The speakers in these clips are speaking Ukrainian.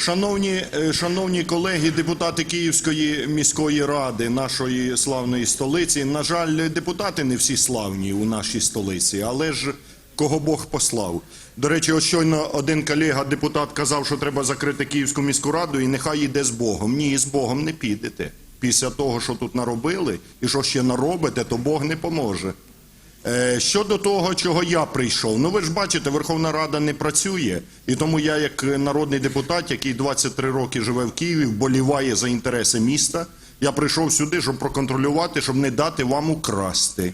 Шановні, е, шановні колеги, депутати Київської міської ради, нашої славної столиці. На жаль, депутати не всі славні у нашій столиці, але ж кого Бог послав. До речі, ось щойно один колега, депутат, казав, що треба закрити Київську міську раду і нехай йде з Богом. Ні, з Богом не підете. Після того, що тут наробили і що ще наробите, то Бог не поможе. Е, Щодо того, чого я прийшов, ну ви ж бачите, Верховна Рада не працює, і тому я, як народний депутат, який 23 роки живе в Києві, вболіває за інтереси міста. Я прийшов сюди, щоб проконтролювати, щоб не дати вам украсти.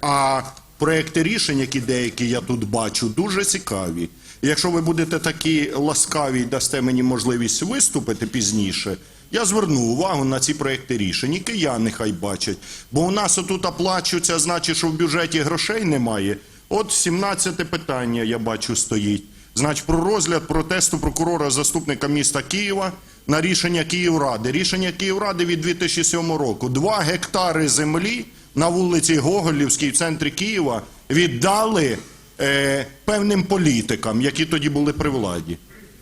А проекти рішень, які деякі я тут бачу, дуже цікаві. Якщо ви будете такі ласкаві і дасте мені можливість виступити пізніше, я зверну увагу на ці проекти рішень. І кияни хай бачать. Бо у нас отут оплачується, значить, що в бюджеті грошей немає. От 17 питання, я бачу, стоїть. Значить, про розгляд протесту прокурора заступника міста Києва на рішення Київради. Рішення Київради від 2007 року. Два гектари землі на вулиці Гоголівській в центрі Києва віддали е, певним політикам, які тоді були при владі.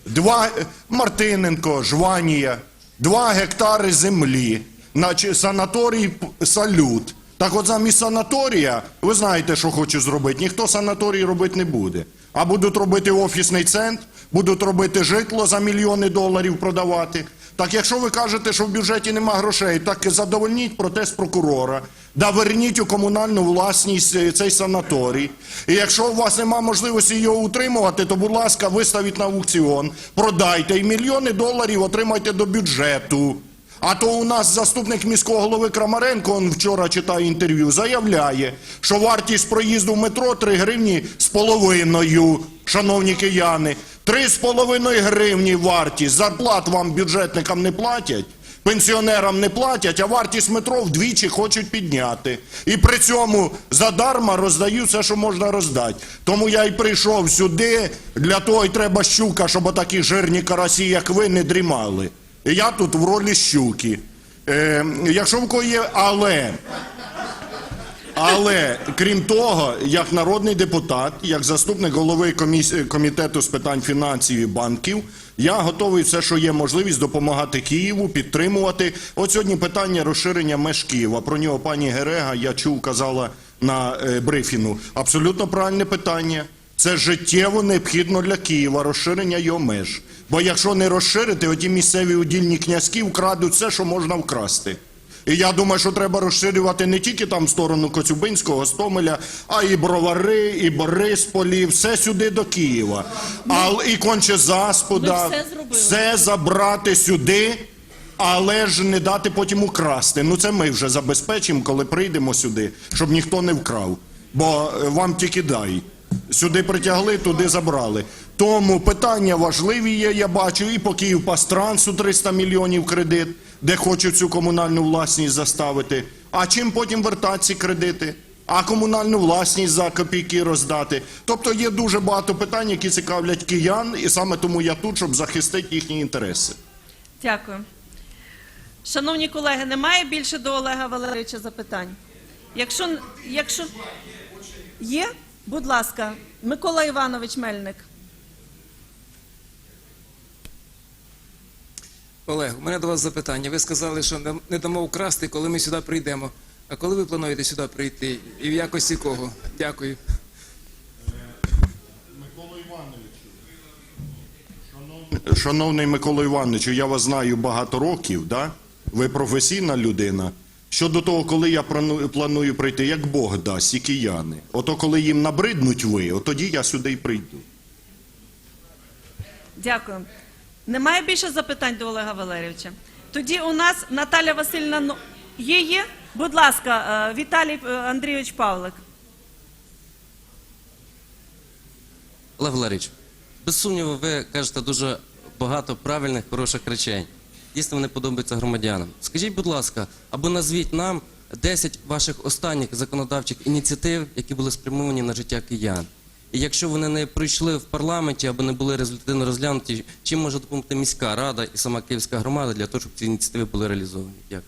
Два е, Мартиненко, Жванія, два гектари землі, наче санаторій Салют. Так от замість санаторія, ви знаєте, що хочу зробити. Ніхто санаторій робити не буде. А будуть робити офісний центр, будуть робити житло за мільйони доларів продавати. Так якщо ви кажете, що в бюджеті нема грошей, так задовольніть протест прокурора, да верніть у комунальну власність е, цей санаторій. І якщо у вас нема можливості його утримувати, то, будь ласка, виставіть на аукціон, продайте і мільйони доларів отримайте до бюджету. А то у нас заступник міського голови Крамаренко, он вчора читає інтерв'ю, заявляє, що вартість проїзду в метро 3 гривні з половиною, шановні кияни. 3,5 гривні вартість. Зарплат вам бюджетникам не платять. Пенсіонерам не платять, а вартість метро вдвічі хочуть підняти. І при цьому задарма роздають все, що можна роздати. Тому я й прийшов сюди, для того й треба щука, щоб отакі жирні карасі, як ви, не дрімали. І я тут в ролі щуки. Е, якщо в кого є, але. Але крім того, як народний депутат, як заступник голови комітету з питань фінансів і банків, я готовий все, що є можливість, допомагати Києву, підтримувати. От сьогодні питання розширення меж Києва. Про нього пані Герега, я чув, казала на е, брифінгу. Абсолютно правильне питання. Це життєво необхідно для Києва, розширення його меж. Бо якщо не розширити, оті місцеві удільні князькі вкрадуть все, що можна вкрасти. І я думаю, що треба розширювати не тільки там в сторону Коцюбинського, Гостомеля, а і Бровари, і Борисполі, все сюди до Києва. А і конче заспуда, все все забрати сюди, але ж не дати потім украсти. Ну це ми вже забезпечимо, коли прийдемо сюди, щоб ніхто не вкрав. Бо е, вам тільки дай. Сюди притягли, туди забрали. Тому питання важливі є, я бачу, і по Київпастрансу 300 мільйонів кредит, де хочуть цю комунальну власність заставити. А чим потім вертати ці кредити? А комунальну власність за копійки роздати. Тобто є дуже багато питань, які цікавлять киян, і саме тому я тут, щоб захистити їхні інтереси. Дякую. Шановні колеги, немає більше до Олега Валерійовича запитань? Якщо, якщо є, будь ласка, Микола Іванович Мельник. Олег, у мене до вас запитання. Ви сказали, що не- не дамо вкрасти, коли ми сюди прийдемо. А коли ви плануєте сюди прийти? І в якості кого? Дякую. Микола Івановичу. Шановний Микола Івановичу, я вас знаю багато років, да? ви професійна людина. Щодо того, коли я прану- планую прийти, як Бог дасть, і кияни. Ото коли їм набриднуть ви, от тоді я сюди й прийду. Дякую. Немає більше запитань до Олега Валерійовича. Тоді у нас Наталя Васильівна є. Є? Будь ласка, е, Віталій е, Андрійович Павлик. Олег Валерійович, без сумніву, ви кажете дуже багато правильних, хороших речей. Дійсно, вони подобаються громадянам. Скажіть, будь ласка, або назвіть нам 10 ваших останніх законодавчих ініціатив, які були спрямовані на життя киян. Якщо вони не пройшли в парламенті або не були результативно розглянуті, чим може допомогти міська рада і сама київська громада для того, щоб ці ініціативи були реалізовані? Дякую.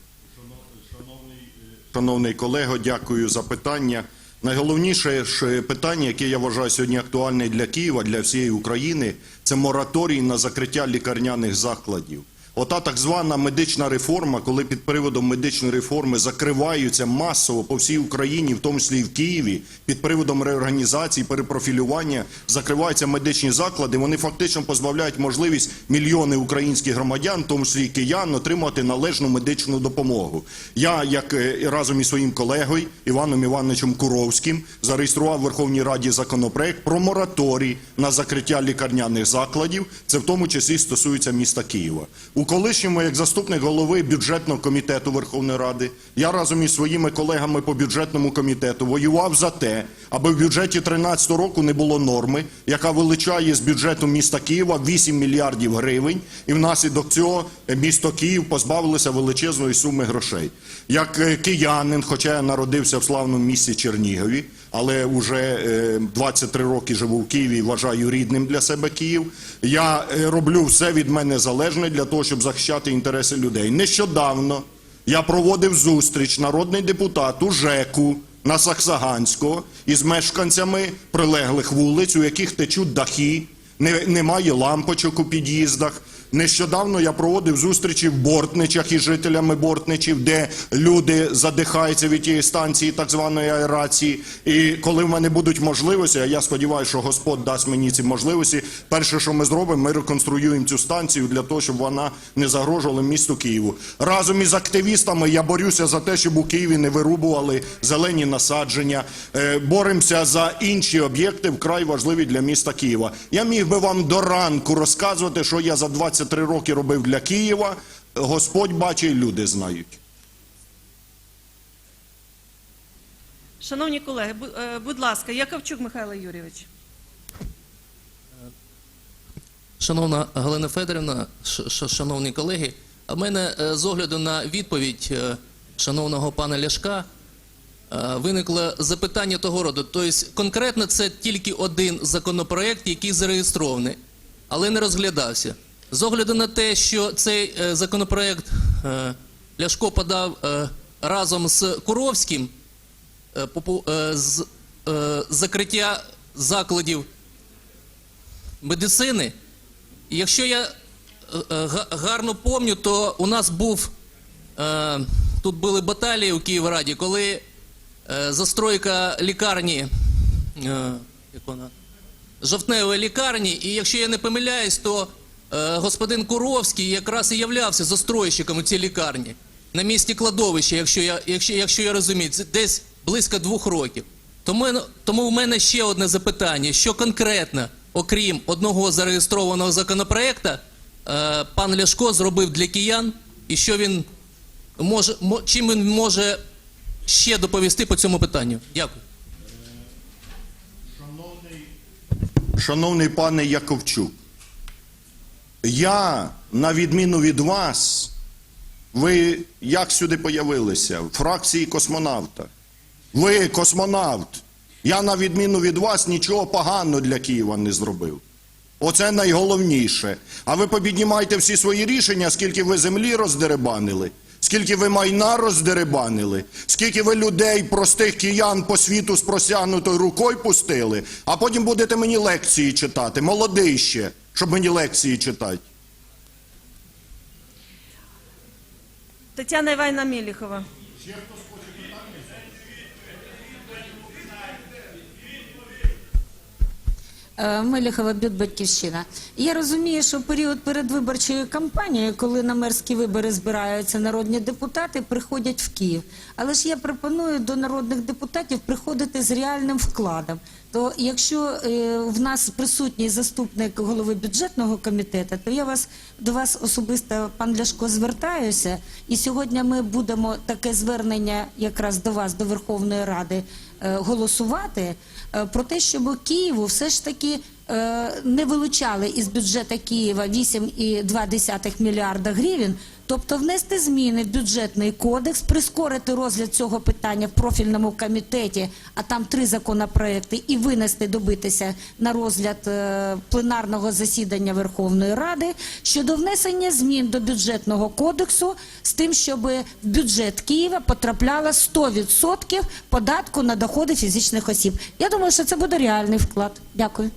Шановний колего, дякую за питання. Найголовніше ж питання, яке я вважаю сьогодні актуальне для Києва, для всієї України, це мораторій на закриття лікарняних закладів. Ота так звана медична реформа, коли під приводом медичної реформи закриваються масово по всій Україні, в тому числі і в Києві, під приводом реорганізації, перепрофілювання, закриваються медичні заклади, вони фактично позбавляють можливість мільйони українських громадян, в тому числі і киян, отримати належну медичну допомогу. Я, як е, разом із своїм колегою Іваном Івановичем Куровським, зареєстрував в Верховній Раді законопроект про мораторій на закриття лікарняних закладів. Це в тому числі стосується міста Києва. У колишньому, як заступник голови бюджетного комітету Верховної Ради, я разом із своїми колегами по бюджетному комітету воював за те, аби в бюджеті 13 року не було норми, яка вилучає з бюджету міста Києва 8 мільярдів гривень, і внаслідок цього місто Київ позбавилося величезної суми грошей. Як е, киянин, хоча я народився в славному місті Чернігові, але вже е, 23 роки живу в Києві і вважаю рідним для себе Київ. Я е, роблю все від мене залежне для того, щоб захищати інтереси людей. Нещодавно я проводив зустріч народний депутат у ЖЕКу на Саксаганського із мешканцями прилеглих вулиць, у яких течуть дахи, не- немає лампочок у під'їздах. Нещодавно я проводив зустрічі в Бортничах із жителями Бортничів, де люди задихаються від тієї станції так званої аерації. І коли в мене будуть можливості, а я сподіваюся, що Господь дасть мені ці можливості, перше, що ми зробимо, ми реконструюємо цю станцію для того, щоб вона не загрожувала місту Києву. Разом із активістами я борюся за те, щоб у Києві не вирубували зелені насадження. Е, Боремося за інші об'єкти, вкрай важливі для міста Києва. Я міг би вам до ранку розказувати, що я за 23 роки робив для Києва. Господь бачить, люди знають. Шановні колеги, е, будь ласка, Яковчук Михайло Юрійович. Шановна Галина Федорівна, шановні колеги, а в мене е, з огляду на відповідь е, шановного пана Ляшка виникло запитання того роду. Тобто конкретно це тільки один законопроект, який зареєстрований, але не розглядався. З огляду на те, що цей е, законопроект е, Ляшко подав е, разом з Куровським з закриття закладів медицини. Якщо я га- гарно пам'ятаю, то у нас був тут були баталії у Київраді, коли застройка лікарні, як вона, жовтневої лікарні, і якщо я не помиляюсь, то господин Куровський якраз і являвся застройщиком у цій лікарні на місці кладовища, якщо я, якщо, якщо я розумію, це десь близько двох років. Тому, тому в мене ще одне запитання: що конкретно, окрім одного зареєстрованого законопроекта, е, пан Ляшко зробив для киян, і що він може, мо- чим він може ще доповісти по цьому питанню? Дякую. Шановний пане Яковчук, я, на відміну від вас, ви як сюди появилися? В фракції космонавта. Ви космонавт. Я, на відміну від вас, нічого поганого для Києва не зробив. Оце найголовніше. А ви побіднімайте всі свої рішення, скільки ви землі роздеребанили, скільки ви майна роздеребанили, скільки ви людей, простих киян по світу з просягнутою рукою пустили, а потім будете мені лекції читати. Молодий ще, щоб мені лекції читати. Тетяна Іванівна Міліхова. Е, Меліхова Бюдбатьківщина. Я розумію, що період передвиборчої кампанії, коли на мерські вибори збираються народні депутати, приходять в Київ. Але ж я пропоную до народних депутатів приходити з реальним вкладом. То якщо е, в нас присутній заступник голови бюджетного комітету, то я вас до вас особисто, пан Ляшко, звертаюся. І сьогодні ми будемо таке звернення якраз до вас, до Верховної Ради, голосувати е, про те, щоб Києву все ж таки е, не вилучали із бюджету Києва 8,2 мільярда гривень, тобто внести зміни в бюджетний кодекс, прискорити розгляд цього питання в профільному комітеті, а там три законопроекти, і винести, добитися на розгляд е, пленарного засідання Верховної Ради щодо внесення змін до бюджетного кодексу з тим, щоб в бюджет Києва потрапляло 100% податку на доходи фізичних осіб. Я думаю, що це буде реальний вклад. Дякую.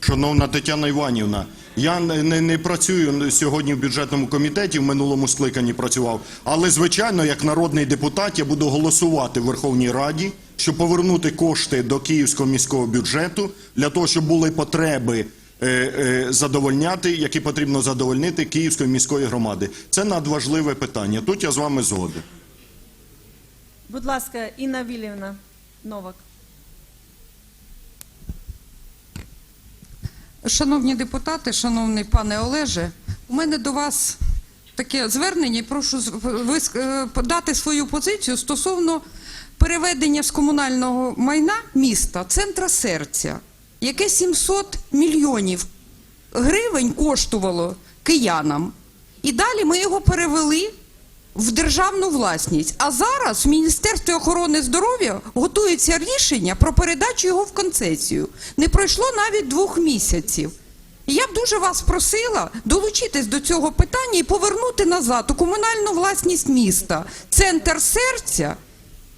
Шановна Тетяна Іванівна, я не, не, працюю сьогодні в бюджетному комітеті, в минулому скликанні працював. Але, звичайно, як народний депутат, я буду голосувати в Верховній Раді, щоб повернути кошти до Київського міського бюджету для того, щоб були потреби е, е, задовольняти, які потрібно задовольнити Київської міської громади. Це надважливе питання. Тут я з вами згоден. Будь ласка, Інна Вілівна Новак. Шановні депутати, шановний пане Олеже, у мене до вас таке звернення. Прошу е, подати свою позицію стосовно переведення з комунального майна міста центра серця, яке 700 мільйонів гривень коштувало киянам. І далі ми його перевели в державну власність. А зараз в Міністерстві охорони здоров'я готується рішення про передачу його в концесію. Не пройшло навіть двох місяців. Я б дуже вас просила долучитись до цього питання і повернути назад у комунальну власність міста центр серця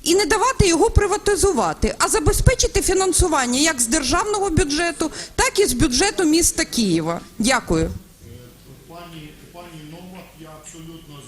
і не давати його приватизувати, а забезпечити фінансування як з державного бюджету, так і з бюджету міста Києва. Дякую. Е, е,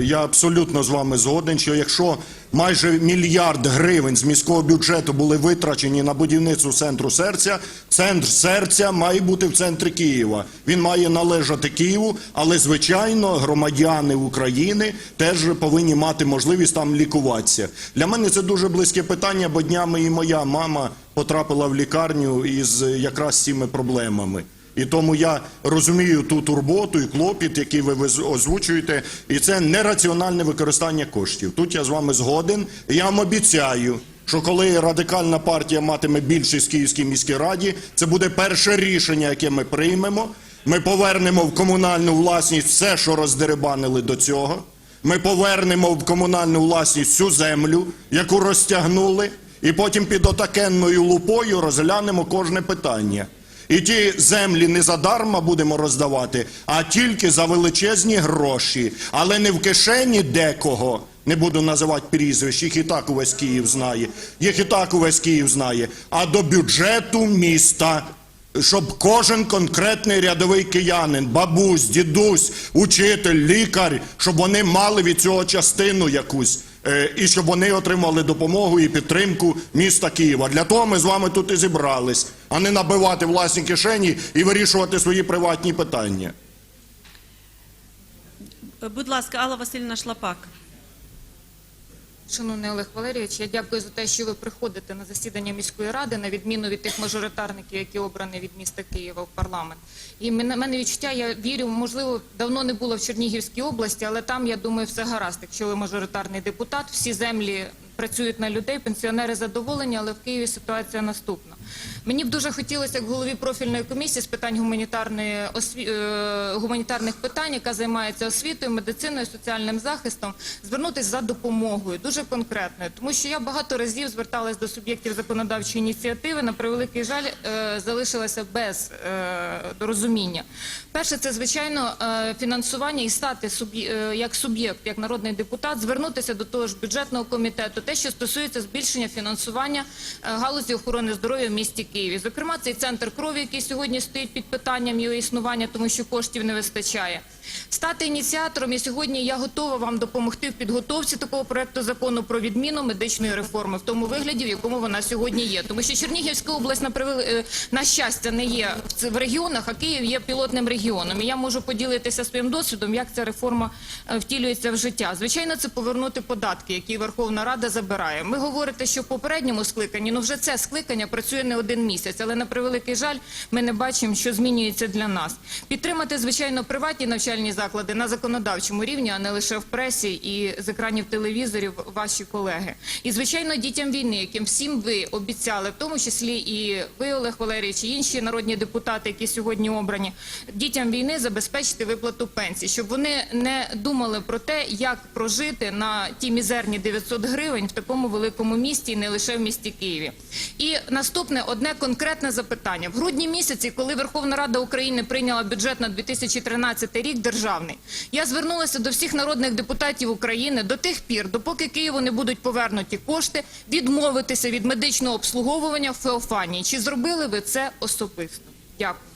Я абсолютно з вами згоден, що якщо майже мільярд гривень з міського бюджету були витрачені на будівництво центру серця, центр серця має бути в центрі Києва. Він має належати Києву, але звичайно громадяни України теж повинні мати можливість там лікуватися. Для мене це дуже близьке питання, бо днями і моя мама потрапила в лікарню із е, якраз цими проблемами. І тому я розумію ту турботу і клопіт, який ви озвучуєте, і це нераціональне використання коштів. Тут я з вами згоден. Я вам обіцяю, що коли радикальна партія матиме більшість в Київській міській раді, це буде перше рішення, яке ми приймемо. Ми повернемо в комунальну власність все, що роздерибанили до цього. Ми повернемо в комунальну власність всю землю, яку розтягнули, і потім під отакенною лупою розглянемо кожне питання. І ті землі не задарма будемо роздавати, а тільки за величезні гроші, але не в кишені декого. Не буду називати прізвищ, їх і так увесь Київ знає. Їх і так увесь Київ знає, а до бюджету міста. Щоб кожен конкретний рядовий киянин, бабусь, дідусь, учитель, лікар, щоб вони мали від цього частину якусь, е, і щоб вони отримали допомогу і підтримку міста Києва. Для того ми з вами тут і зібрались, а не набивати власні кишені і вирішувати свої приватні питання. Будь ласка, Алла Васильівна Шлапак. Шановний Олег Валерійович, я дякую за те, що ви приходите на засідання міської ради, на відміну від тих мажоритарників, які обрані від міста Києва в парламент. І мене відчуття, я вірю, можливо, давно не було в Чернігівській області, але там, я думаю, все гаразд. Якщо ви мажоритарний депутат, всі землі працюють на людей, пенсіонери задоволені, але в Києві ситуація наступна. Мені б дуже хотілося, як голові профільної комісії з питань гуманітарної осві... е, гуманітарних питань, яка займається освітою, медициною, соціальним захистом, звернутися за допомогою дуже конкретною, тому що я багато разів зверталась до суб'єктів законодавчої ініціативи. На превеликий жаль, е, залишилася без е, розуміння. Перше, це звичайно фінансування і стати як суб'єкт, як народний депутат, звернутися до того ж бюджетного комітету, те, що стосується збільшення фінансування галузі охорони здоров'я місті Києві. Зокрема, цей центр крові, який сьогодні стоїть під питанням його існування, тому що коштів не вистачає. Стати ініціатором, і сьогодні я готова вам допомогти в підготовці такого проекту закону про відміну медичної реформи в тому вигляді, в якому вона сьогодні є. Тому що Чернігівська область, на, превел- е, на щастя, не є в регіонах, а Київ є пілотним регіоном. І я можу поділитися своїм досвідом, як ця реформа е, втілюється в життя. Звичайно, це повернути податки, які Верховна Рада забирає. Ви говорите, що в попередньому скликанні, ну вже це скликання працює не один місяць. Але на превеликий жаль, ми не бачимо, що змінюється для нас. Підтримати, звичайно, приватні навчальні заклади на законодавчому рівні, а не лише в пресі і з екранів телевізорів ваші колеги. І звичайно, дітям війни, яким всім ви обіцяли, в тому числі і ви, Олег Валерійович, і інші народні депутати, які сьогодні обрані, дітям війни забезпечити виплату пенсій, щоб вони не думали про те, як прожити на ті мізерні 900 гривень в такому великому місті, і не лише в місті Києві. І наступне одне конкретне запитання. В грудні місяці, коли Верховна Рада України прийняла бюджет на 2013 рік державний, я звернулася до всіх народних депутатів України до тих пір, допоки Києву не будуть повернуті кошти, відмовитися від медичного обслуговування в Феофанії. Чи зробили ви це особисто? Дякую.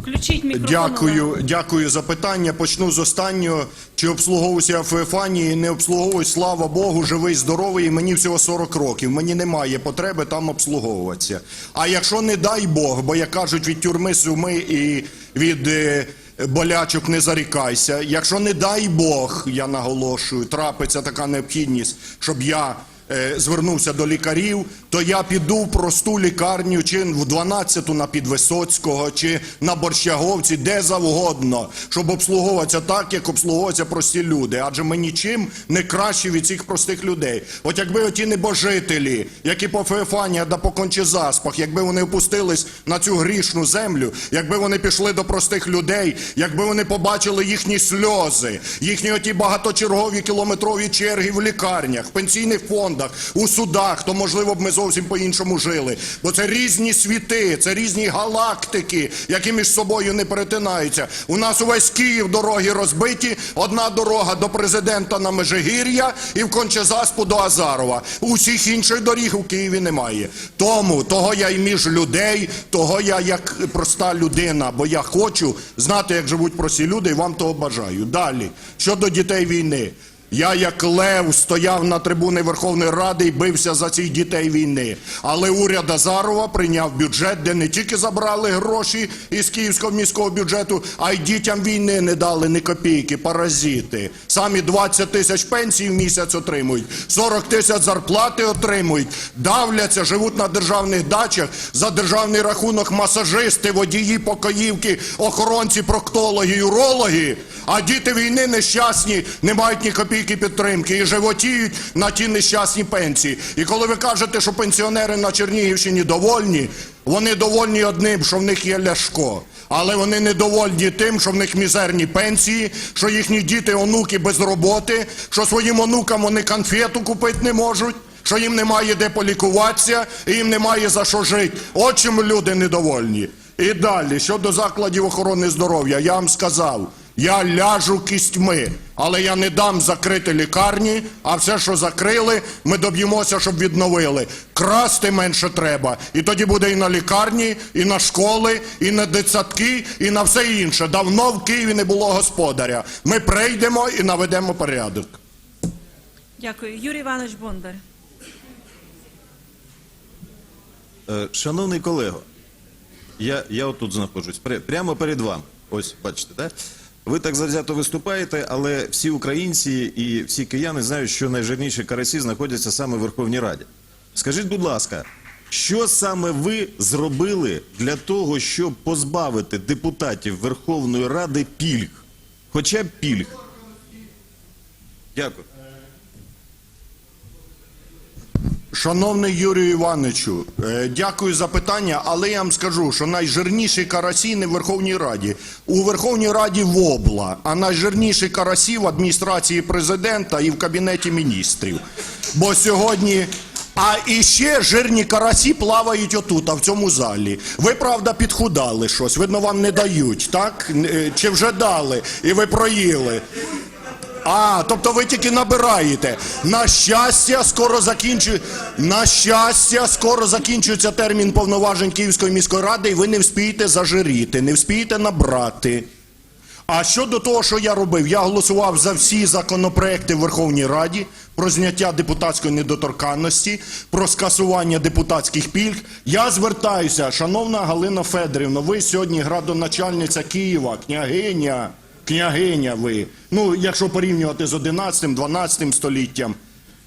Включіть мікрофон. Дякую, дякую за питання. Почну з останнього. Чи обслуговуюся в Феофанії? Не обслуговуюсь, слава Богу, живий, здоровий, і мені всього 40 років. Мені немає потреби там обслуговуватися. А якщо не дай Бог, бо як кажуть, від тюрми суми і від е, болячок не зарікайся. Якщо не дай Бог, я наголошую, трапиться така необхідність, щоб я е, звернувся до лікарів, то я піду в просту лікарню, чи в 12-ту на Підвисоцького, чи на Борщаговці, де завгодно, щоб обслуговуватися так, як обслуговуються прості люди. Адже ми нічим не кращі від цих простих людей. От якби оті небожителі, які по Феофанія да по Кончезаспах, якби вони опустились на цю грішну землю, якби вони пішли до простих людей, якби вони побачили їхні сльози, їхні оті багаточергові кілометрові черги в лікарнях, в пенсійних фондах, у судах, то можливо б ми зовсім по-іншому жили. Бо це різні світи, це різні галактики, які між собою не перетинаються. У нас увесь Київ дороги розбиті. Одна дорога до президента на Межигір'я і в Кончезаспу до Азарова. Усіх інших доріг у Києві немає. Тому того я і між людей, того я як проста людина, бо я хочу знати, як живуть прості люди, і вам того бажаю. Далі щодо дітей війни. Я, як лев, стояв на трибуни Верховної Ради і бився за цих дітей війни. Але уряд Азарова прийняв бюджет, де не тільки забрали гроші із київського міського бюджету, а й дітям війни не дали ні копійки, паразити. Самі 20 тисяч пенсій в місяць отримують, 40 тисяч зарплати отримують, давляться, живуть на державних дачах, за державний рахунок масажисти, водії, покоївки, охоронці, проктологи, юрологи. А діти війни нещасні, не мають ні копійки підтримки і животіють на ті нещасні пенсії. І коли ви кажете, що пенсіонери на Чернігівщині довольні, вони довольні одним, що в них є ляшко. Але вони недовольні тим, що в них мізерні пенсії, що їхні діти, онуки без роботи, що своїм онукам вони конфету купити не можуть, що їм немає де полікуватися і їм немає за що жити. От чим люди недовольні. І далі, щодо закладів охорони здоров'я, я вам сказав, я ляжу кістьми, але я не дам закрити лікарні, а все, що закрили, ми доб'ємося, щоб відновили. Красти менше треба. І тоді буде і на лікарні, і на школи, і на дитсадки, і на все інше. Давно в Києві не було господаря. Ми прийдемо і наведемо порядок. Дякую. Юрій Іванович Бондар. Е, Шановний колего, я, я отут знаходжусь, прямо перед вами. Ось, бачите, так? Ви так завзято виступаєте, але всі українці і всі кияни знають, що найжирніші карасі знаходяться саме в Верховній Раді. Скажіть, будь ласка, що саме ви зробили для того, щоб позбавити депутатів Верховної Ради пільг? Хоча б пільг. Дякую. Шановний Юрію Івановичу, е, дякую за питання, але я вам скажу, що найжирніші карасі не в Верховній Раді. У Верховній Раді вобла, а найжирніші карасі в адміністрації президента і в Кабінеті міністрів. Бо сьогодні. А іще жирні карасі плавають отут, а в цьому залі. Ви, правда, підхудали щось, видно, вам не дають, так? Е, Чи вже дали, і ви проїли. А, тобто ви тільки набираєте. На щастя, скоро закінчу... На щастя, скоро закінчується термін повноважень Київської міської ради, і ви не вспієте зажиріти, не вспієте набрати. А щодо того, що я робив, я голосував за всі законопроекти в Верховній Раді про зняття депутатської недоторканності, про скасування депутатських пільг. Я звертаюся, шановна Галина Федорівна, ви сьогодні градоначальниця Києва, княгиня, княгиня ви. Ну, якщо порівнювати з 11-12 століттям.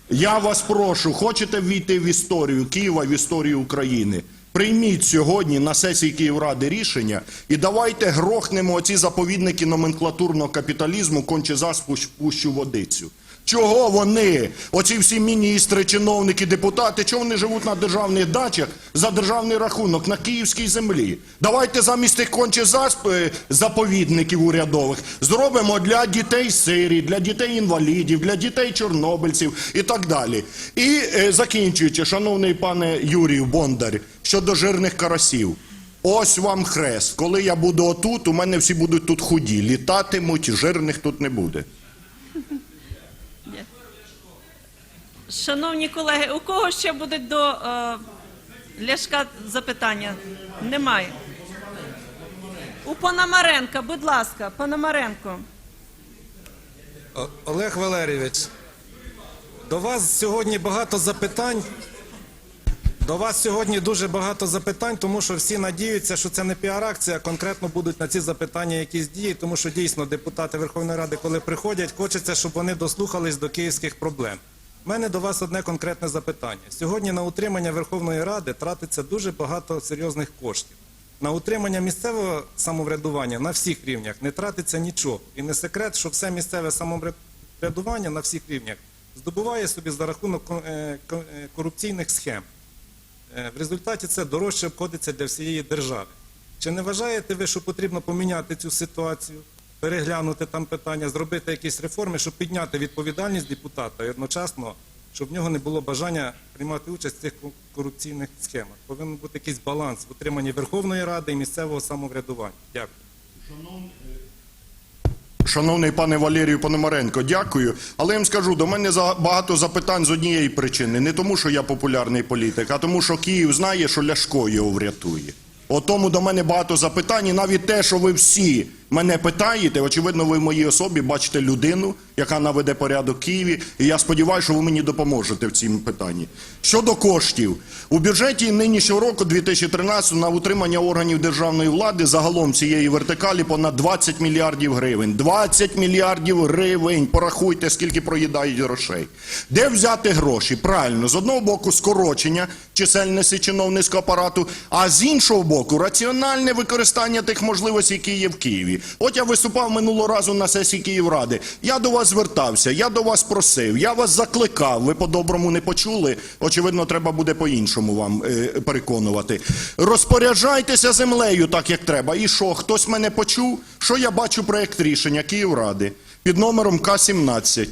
Я вас прошу, хочете ввійти в історію Києва, в історію України? Прийміть сьогодні на сесії Київради рішення і давайте грохнемо оці заповідники номенклатурного капіталізму, конче заспущу водицю. Чого вони, оці всі міністри, чиновники, депутати, чого вони живуть на державних дачах за державний рахунок на київській землі? Давайте замість тих конче е, заповідників урядових зробимо для дітей сирі, для дітей інвалідів, для дітей чорнобильців і так далі. І е, закінчуючи, шановний пане Юрію Бондар, щодо жирних карасів. Ось вам хрест. Коли я буду отут, у мене всі будуть тут худі. Літатимуть, жирних тут не буде. Шановні колеги, у кого ще будуть до е, Ляшка запитання? Немає. У Пономаренка, будь ласка, Пономаренко. Олег Валерійович, до вас сьогодні багато запитань. До вас сьогодні дуже багато запитань, тому що всі надіються, що це не піар-акція, а конкретно будуть на ці запитання якісь дії, тому що дійсно депутати Верховної Ради, коли приходять, хочеться, щоб вони дослухались до київських проблем. У мене до вас одне конкретне запитання. Сьогодні на утримання Верховної Ради тратиться дуже багато серйозних коштів. На утримання місцевого самоврядування на всіх рівнях не тратиться нічого. І не секрет, що все місцеве самоврядування на всіх рівнях здобуває собі за рахунок е, е, корупційних схем. Е, В результаті це дорожче обходиться для всієї держави. Чи не вважаєте ви, що потрібно поміняти цю ситуацію, переглянути там питання, зробити якісь реформи, щоб підняти відповідальність депутата і одночасно, щоб в нього не було бажання приймати участь в цих корупційних схемах? Повинен бути якийсь баланс в утриманні Верховної Ради і місцевого самоврядування. Дякую. Шановний пане Валерію Пономаренко, дякую. Але я вам скажу, до мене багато запитань з однієї причини. Не тому, що я популярний політик, а тому, що Київ знає, що Ляшко його врятує. От тому до мене багато запитань, і навіть те, що ви всі мене питаєте, очевидно, ви в моїй особі бачите людину, яка наведе порядок Києві, і я сподіваюся, що ви мені допоможете в цім питанні. Щодо коштів, у бюджеті нинішнього року, 2013, на утримання органів державної влади загалом цієї вертикалі понад 20 мільярдів гривень. 20 мільярдів гривень. Порахуйте, скільки проїдають грошей. Де взяти гроші? Правильно, з одного боку, скорочення чисельності чиновницького апарату, а з іншого боку, раціональне використання тих можливостей, які є в Києві. От я виступав минулого разу на сесії Київради. Я до вас звертався, я до вас просив, я вас закликав. Ви по-доброму не почули. Очевидно, треба буде по-іншому вам е, переконувати. Розпоряджайтеся землею так, як треба. І що, хтось мене почув? Що я бачу проєкт рішення Київради під номером К-17. Е,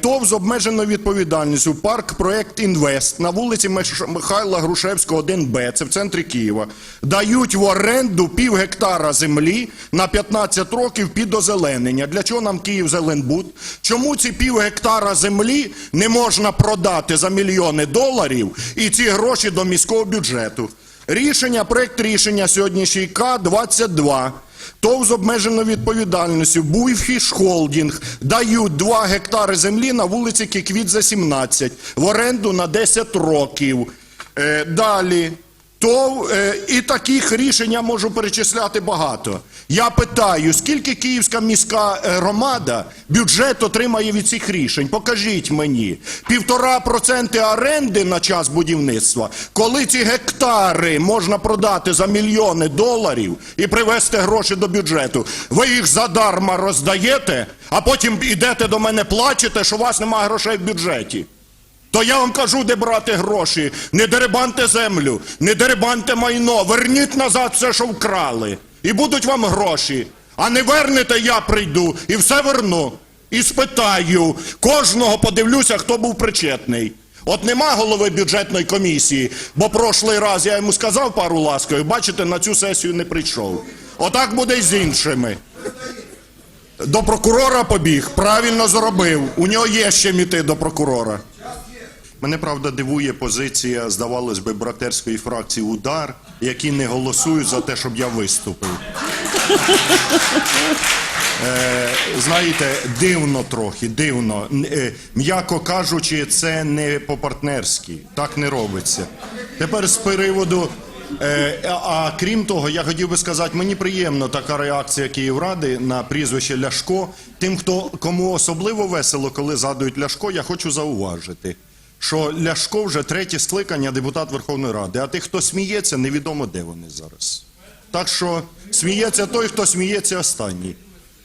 ТОВ з обмеженою відповідальністю парк проект Інвест на вулиці Михайла Грушевського 1Б, це в центрі Києва, дають в оренду пів гектара землі на 15 років під озеленення. Для чого нам Київ Зеленбуд? Чому ці пів гектара землі не можна продати за мільйони доларів і ці гроші до міського бюджету? Рішення, проект рішення сьогоднішній К-22. ТОВ з обмеженою відповідальністю Буйфіш Холдінг дають 2 гектари землі на вулиці Кіквіт за 17 в оренду на 10 років. Е, далі. То е, і таких рішень я можу перечисляти багато. Я питаю, скільки Київська міська е, громада бюджет отримає від цих рішень? Покажіть мені. Півтора проценти оренди на час будівництва, коли ці гектари можна продати за мільйони доларів і привезти гроші до бюджету. Ви їх задарма роздаєте, а потім йдете до мене плачете, що у вас немає грошей в бюджеті. То я вам кажу, де брати гроші. Не дерибаньте землю, не дерибаньте майно, верніть назад все, що вкрали. І будуть вам гроші. А не вернете, я прийду і все верну. І спитаю, кожного подивлюся, хто був причетний. От нема голови бюджетної комісії, бо прошлий раз я йому сказав пару ласкою, бачите, на цю сесію не прийшов. Отак буде і з іншими. До прокурора побіг, правильно зробив. У нього є ще міти до прокурора. Мене правда дивує позиція, здавалось би, братерської фракції Удар, які не голосують за те, щоб я виступив. Е, знаєте, дивно трохи, дивно. Е, М'яко кажучи, це не по-партнерськи. Так не робиться. Тепер з приводу, Е, а, крім того, я хотів би сказати, мені приємно така реакція Київради на прізвище Ляшко. Тим, хто кому особливо весело, коли згадують Ляшко, я хочу зауважити, що Ляшко вже третє скликання депутат Верховної Ради, а тих, хто сміється, невідомо де вони зараз. Так що сміється той, хто сміється останній.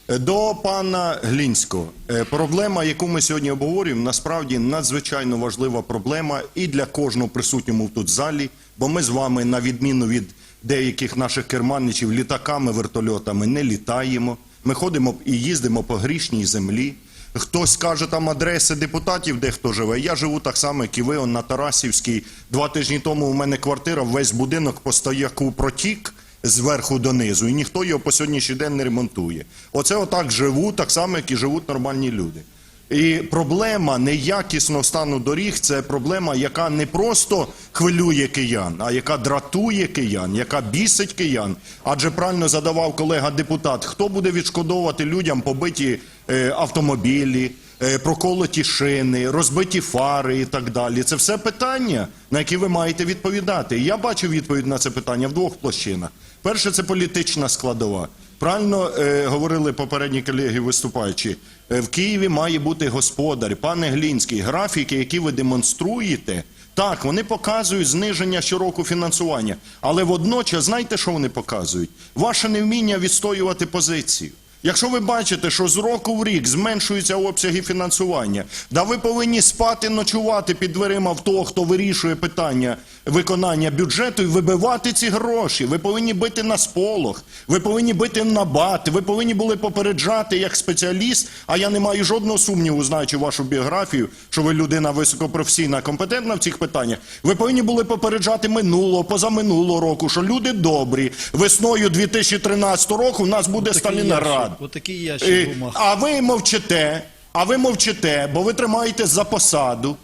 Е, До пана Глінського. Е, Проблема, яку ми сьогодні обговорюємо, насправді надзвичайно важлива проблема і для кожного присутнього тут залі, бо ми з вами, на відміну від деяких наших керманичів, літаками, вертольотами не літаємо. Ми ходимо і їздимо по грішній землі. Хтось каже там адреси депутатів, де хто живе. Я живу так само, як і ви, на Тарасівській. Два тижні тому у мене квартира, весь будинок по стояку протік зверху донизу, і ніхто його по сьогоднішній день не ремонтує. Оце отак живу, так само, як і живуть нормальні люди. І проблема неякісного стану доріг це проблема, яка не просто хвилює киян, а яка дратує киян, яка бісить киян. Адже правильно задавав колега депутат, хто буде відшкодовувати людям побиті е, автомобілі, е, проколоті шини, розбиті фари і так далі. Це все питання, на які ви маєте відповідати. І я бачу відповідь на це питання в двох площинах. Перше, це політична складова. Правильно е, говорили попередні колеги виступаючі. Е, в Києві має бути господар. Пане Глінський, графіки, які ви демонструєте, так, вони показують зниження щороку фінансування. Але водночас, знаєте, що вони показують? Ваше невміння відстоювати позицію. Якщо ви бачите, що з року в рік зменшуються обсяги фінансування, да ви повинні спати, ночувати під дверима в того, хто вирішує питання виконання бюджету і вибивати ці гроші. Ви повинні бити на сполох, ви повинні бити на бат, ви повинні були попереджати як спеціаліст, а я не маю жодного сумніву, знаючи вашу біографію, що ви людина високопрофесійна, компетентна в цих питаннях. Ви повинні були попереджати минулого, позаминулого року, що люди добрі. Весною 2013 року в нас буде ящик бумаг. а ви мовчите, а ви мовчите, бо ви тримаєте за посаду.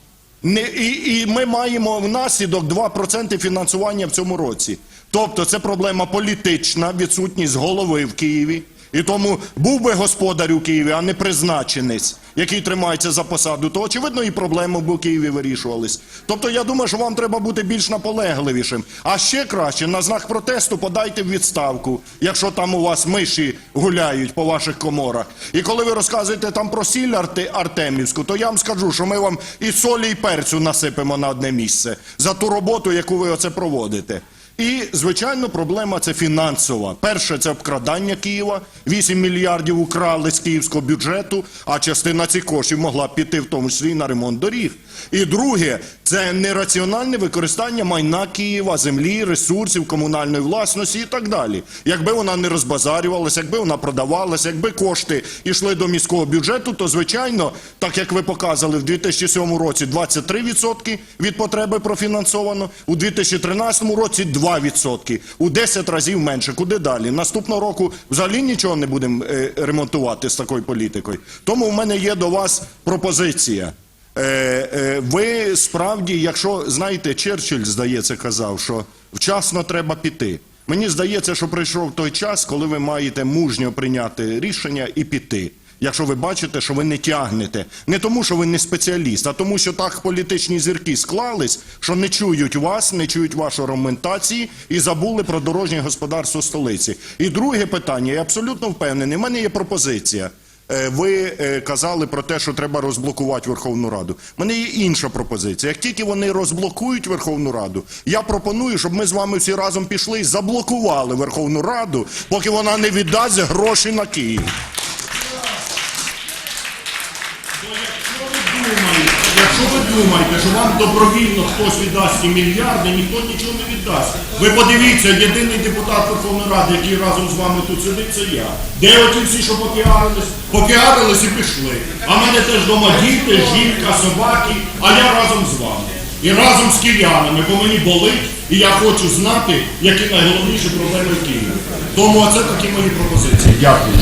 Не, і, і ми маємо внаслідок 2% фінансування в цьому році. Тобто це проблема політична, відсутність голови в Києві. І тому був би господар у Києві, а не призначенець, який тримається за посаду, то очевидно і проблеми б у Києві вирішувались. Тобто я думаю, що вам треба бути більш наполегливішим. А ще краще на знак протесту подайте відставку, якщо там у вас миші гуляють по ваших коморах. І коли ви розказуєте там про сіль Арте- Артемівську, то я вам скажу, що ми вам і солі, і перцю насипемо на одне місце за ту роботу, яку ви оце проводите. І, звичайно, проблема це фінансова. Перше це обкрадання Києва. 8 мільярдів украли з київського бюджету, а частина цих коштів могла піти в тому числі і на ремонт доріг. І друге, це нераціональне використання майна Києва, землі, ресурсів, комунальної власності і так далі. Якби вона не розбазарювалася, якби вона продавалася, якби кошти йшли до міського бюджету, то звичайно, так як ви показали в 2007 році 23% від потреби профінансовано, у 2013 році 2%, у 10 разів менше. Куди далі? Наступного року взагалі нічого не будемо е, ремонтувати з такою політикою. Тому в мене є до вас пропозиція. Е, е, ви справді, якщо знаєте, Черчилль, здається, казав, що вчасно треба піти. Мені здається, що прийшов той час, коли ви маєте мужньо прийняти рішення і піти. Якщо ви бачите, що ви не тягнете, не тому, що ви не спеціаліст, а тому, що так політичні зірки склались, що не чують вас, не чують вашої аргументації і забули про дорожнє господарство столиці. І друге питання, я абсолютно впевнений. в мене є пропозиція. Е, Ви е, казали про те, що треба розблокувати Верховну Раду. У мене є інша пропозиція. Як тільки вони розблокують Верховну Раду, я пропоную, щоб ми з вами всі разом пішли і заблокували Верховну Раду, поки вона не віддасть гроші на Київ. Якщо ви думаєте, що вам добровільно хтось віддасть ці мільярди, ніхто нічого не віддасть. Ви подивіться, єдиний депутат Верховної Ради, який разом з вами тут сидить, це я. Де оті всі, що попіарились? Попіарились і пішли. А мене теж вдома діти, жінка, собаки, а я разом з вами. І разом з киянами, бо мені болить, і я хочу знати, які найголовніші проблеми в Києві. Тому це такі мої пропозиції. Дякую.